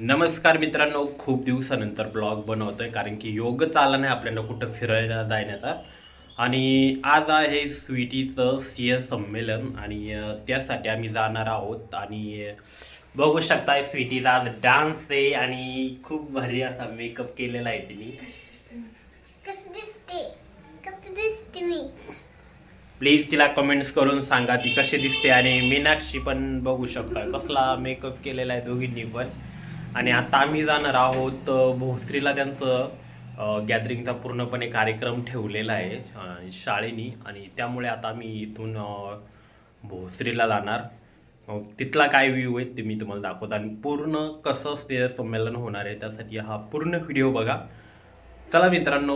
नमस्कार मित्रांनो खूप दिवसानंतर ब्लॉग बनवतोय कारण की योग चालला नाही आपल्याला कुठं फिरायला जाण्याचा. आणि आज आहे स्वीटीचं सी एस संमेलन आणि त्यासाठी आम्ही जाणार आहोत. आणि बघू शकताय स्वीटीचा आज डान्स आहे आणि खूप भारी असा मेकअप केलेला आहे तिने. प्लीज तिला कमेंट्स करून सांगा ती कशी दिसते. आणि मीनाक्षी पण बघू शकता कसला मेकअप केलेला आहे दोघींनी पण. आणि आता आम्ही जाणार आहोत भोसरीला त्यांचं गॅदरिंगचा पूर्णपणे कार्यक्रम ठेवलेला आहे शाळेनी. आणि त्यामुळे आता आम्ही इथून भोसरीला जाणार. मग तिथला काय व्ह्यू आहे ते मी तुम्हाला दाखवतो. आणि पूर्ण कसं ते संमेलन होणार आहे त्यासाठी हा पूर्ण व्हिडिओ बघा. चला मित्रांनो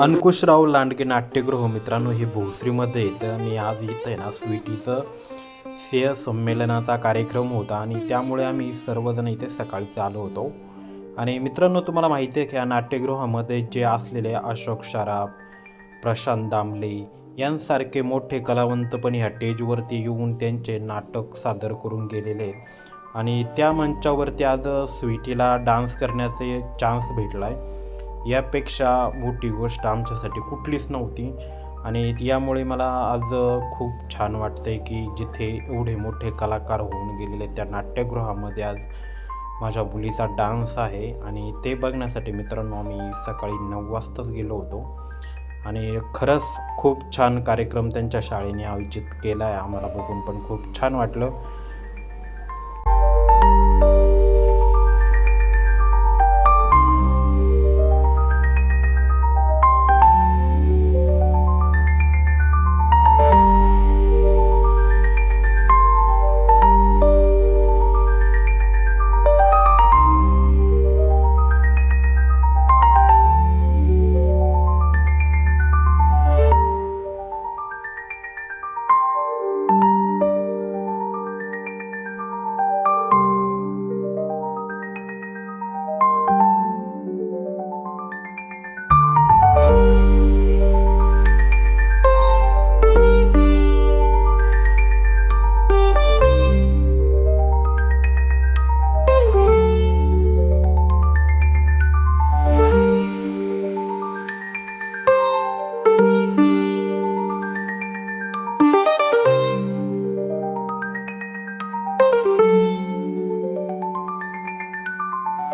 अंकुशराव लांडगे नाट्यगृह मित्रांनो हे भोसरीमध्ये येतं. आणि आज इथं आहे ना स्वीटीचं सेय संमेलनाचा कार्यक्रम होता. आणि त्यामुळे आम्ही सर्वजण इथे सकाळीच आलो होतो. आणि मित्रांनो तुम्हाला माहिती आहे की या नाट्यगृहामध्ये जे असलेले अशोक शराफ प्रशांत दामले यांसारखे मोठे कलावंत पण ह्या स्टेजवरती येऊन त्यांचे नाटक सादर करून गेलेले आहेत. आणि त्या मंचावरती आज स्वीटीला डान्स करण्याचे चान्स भेटला आहे यापेक्षा मोठी गोष्ट आमच्यासाठी कुठलीच नव्हती. आणि यामुळे मला आज खूप छान वाटतंय की जिथे एवढे मोठे कलाकार होऊन गेलेले त्या नाट्यगृहामध्ये आज माझ्या मुलीचा डान्स आहे. आणि ते बघण्यासाठी मित्रांनो आम्ही सकाळी नऊ वाजताच गेलो होतो. आणि खरंच खूप छान कार्यक्रम त्यांच्या शाळेने आयोजित केला आहे आम्हाला बघून पण खूप छान वाटलं.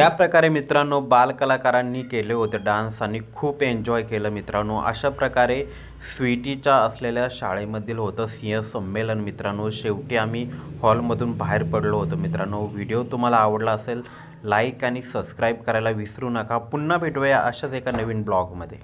या प्रकारे मित्रांनो बालकलाकारांनी केले होते डान्स आणि खूप एन्जॉय केलं मित्रांनो. अशा प्रकारे स्वीटीच्या असलेल्या शाळेमधील होतं सिंह संमेलन मित्रांनो. शेवटी आम्ही हॉलमधून बाहेर पडलो होतो मित्रांनो. व्हिडिओ तुम्हाला आवडला असेल लाईक आणि सबस्क्राईब करायला विसरू नका. पुन्हा भेटूया अशाच एका नवीन ब्लॉगमध्ये.